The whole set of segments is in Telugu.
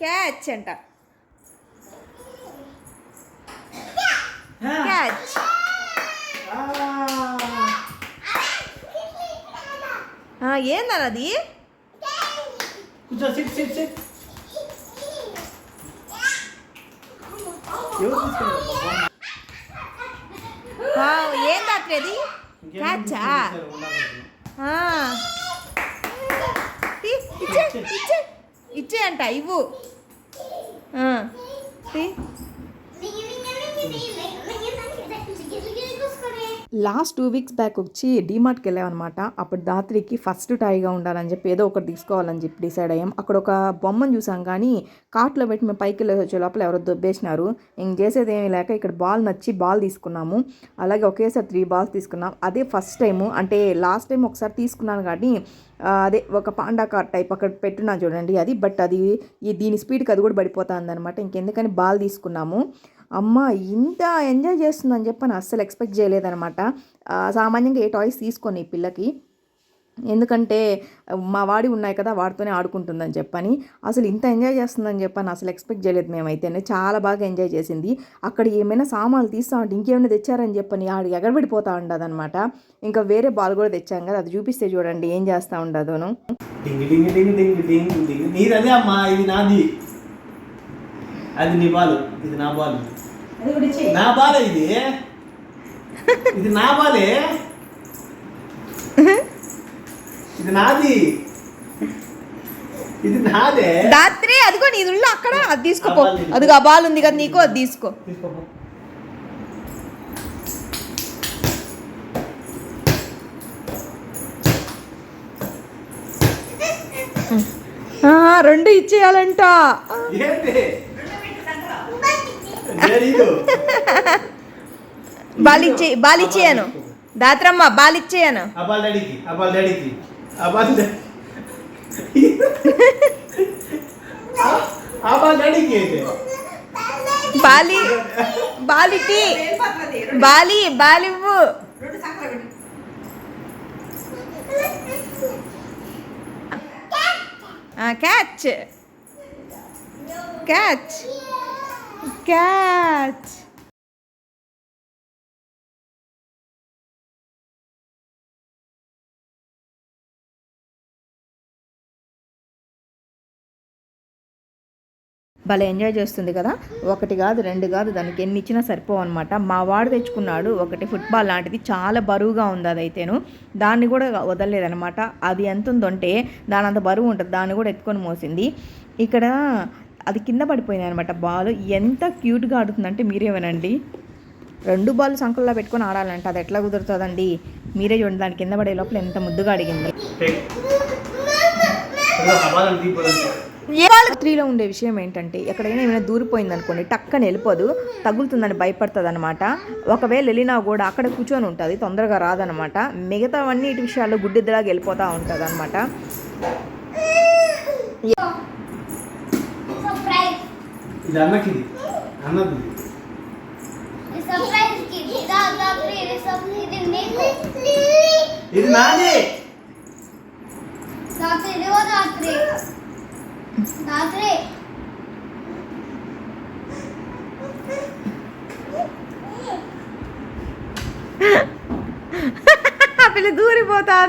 క్యాచ్ అంట. క్యాచ్ తీసుకెళ్ళారు? బాబా? వావ్, ఏం ఇంకేం క్యాచా ఇచ్చే. ఇచ్చే. ఇచ్చేయంట ఇవ్వు. ఇవ్వు ఆ, తీ. లాస్ట్ టూ వీక్స్ బ్యాక్ వచ్చి డీమార్ట్కి వెళ్ళామన్నమాట. అప్పుడు రాత్రికి ఫస్ట్ టైగా ఉండాలని చెప్పి ఏదో ఒకటి తీసుకోవాలని చెప్పి డిసైడ్ అయ్యాం. అక్కడ ఒక బొమ్మను చూసాం కానీ కార్ట్లో పెట్టి మేము పైకి వెళ్ళి వచ్చే లోపల ఎవరో దొబ్బేసినారు. ఇంక చేసేది ఏమీ లేక ఇక్కడ బాల్ నచ్చి బాల్ తీసుకున్నాము. అలాగే ఒకేసారి త్రీ బాల్స్ తీసుకున్నాం. అదే ఫస్ట్ టైము. అంటే లాస్ట్ టైం ఒకసారి తీసుకున్నాను కానీ అదే ఒక పాండా కార్ టైప్ అక్కడ పెట్టున్నాను చూడండి అది. బట్ అది ఈ దీని స్పీడ్కి అది కూడా పడిపోతుంది అనమాట ఇంకెందుకని బాల్ తీసుకున్నాము. అమ్మ ఇంత ఎంజాయ్ చేస్తుందని చెప్పి నేను అస్సలు ఎక్స్పెక్ట్ చేయలేదనమాట సామాన్యంగా ఏ టాయ్స్ తీసుకొని ఈ పిల్లకి. ఎందుకంటే మా వాడి ఉన్నాయి కదా వాడితోనే ఆడుకుంటుందని చెప్పని. అసలు ఇంత ఎంజాయ్ చేస్తుందని చెప్పని అసలు ఎక్స్పెక్ట్ చేయలేదు మేమైతేనే. చాలా బాగా ఎంజాయ్ చేసింది. అక్కడ ఏమైనా సామాన్లు తీస్తా ఉంటే ఇంకేమైనా తెచ్చారని చెప్పని ఆడు ఎగరబడిపోతా ఉండదనమాట ఇంకా వేరే బాల్ కూడా తెచ్చాం కదా అది చూపిస్తే చూడండి ఏం చేస్తూ ఉండదును. అదే అది నీ బాలు ఇది నా బాలు. నా బాలే ఇది. ఇది నా బాలే. ఇది నాది. ఇది నాదే. దాత్రి అదిగో నీ ఉள்ள అక్కడ అది తీసుకోపో అదిగో ఆ బాల్ ఉంది కదా నీకు అది తీసుకో. రెండు ఇచ్చేయాలంట. ఏంటి? తెలీదు. బాల్ ఇచ్చే బాల్ ఇచ్చేయను దాత్రమ్మ బాల్ ఇచ్చేయను ఆ బాల్ డాడీకి ఆ బాల్ డాడీకి ఆ బాల్ డా- ఆ- ఆ బాల్ డాడీకి అయితే. బాలి బాలిటి బాలి బాలివ్వు. క్యాచ్. క్యాచ్. క్యాచ్ భలే ఎంజాయ్ చేస్తుంది కదా? ఒకటి కాదు రెండు కాదు దానికి ఎన్ని ఇచ్చినా సరిపోవు అనమాట మా వాడు తెచ్చుకున్నాడు ఒకటి ఫుట్బాల్ లాంటిది. చాలా బరువుగా ఉంది అదైతేను. దాన్ని కూడా వదలలేదనమాట అది ఎంత ఉందంటే దాని అంత బరువు ఉంటుంది. దాన్ని కూడా ఎత్తుకొని మోసింది. ఇక్కడ అది కింద పడిపోయింది అనమాట బాల్ ఎంత క్యూట్గా ఆడుతుందంటే మీరే వినండి. రెండు బాల్ సంకల్లో పెట్టుకొని ఆడాలంట అది ఎట్లా కుదురుతుందండి? మీరే చూడండి దాని కింద పడే లోపల ఎంత ముద్దుగా అడిగింది టేక్. ఇదిగో ఆ బాల్ అంత తీయకూడదు. ఏ వాళ్ళ త్రీలో ఉండే విషయం ఏంటంటే ఎక్కడైనా ఏమైనా దూరిపోయింది అనుకోండి టక్కని వెళ్ళిపోదు తగులుతుందని భయపడుతుంది అనమాట ఒకవేళ వెళ్ళినా కూడా అక్కడ కూర్చొని ఉంటుంది తొందరగా రాదనమాట మిగతావన్నీ ఇటు విషయాల్లో గుడ్డిద్దలాగా వెళ్ళిపోతూ ఉంటుంది అనమాట ఇది అన్నకి ఇది అన్నది ఇది. Surprise kid. Da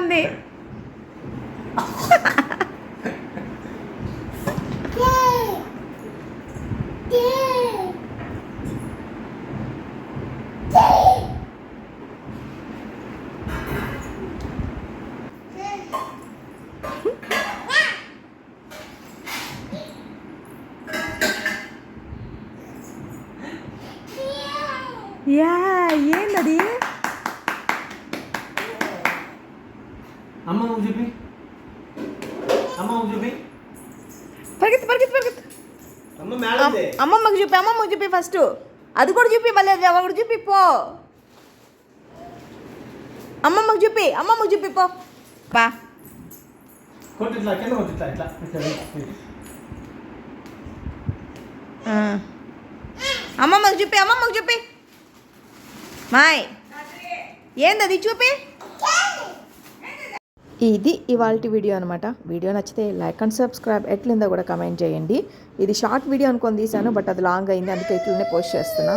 da యా ఏందది? అమ్మ చూపి. అమ్మ చూపి. పరిగెత్తు పరిగెత్తు పరిగెత్తు. అమ్మమ్మకి చూపి అమ్మమ్మకి చూపి ఫస్ట్ అది కూడా చూపి మళ్ళీ ఒకటి చూపి పో. అమ్మమ్మకి చూపి అమ్మమ్మకి చూపి పో. బా కొట్టు ఇట్లా కింద కొట్టు ఇట్లా ఇట్లా ఇట్లా ఇట్లా. ఆ. అమ్మమ్మకి చూపి అమ్మమ్మకి చూపి. మాయ్. ఏందది చూపి. ఇది ఇవాళ వీడియో అనమాట వీడియో నచ్చితే లైక్ అండ్ సబ్స్క్రైబ్ ఎట్లుందో కూడా కమెంట్ చేయండి. ఇది షార్ట్ వీడియో అనుకొని తీసాను బట్ అది లాంగ్ అయింది అందుకే ఇట్లనే పోస్ట్ చేస్తున్నా.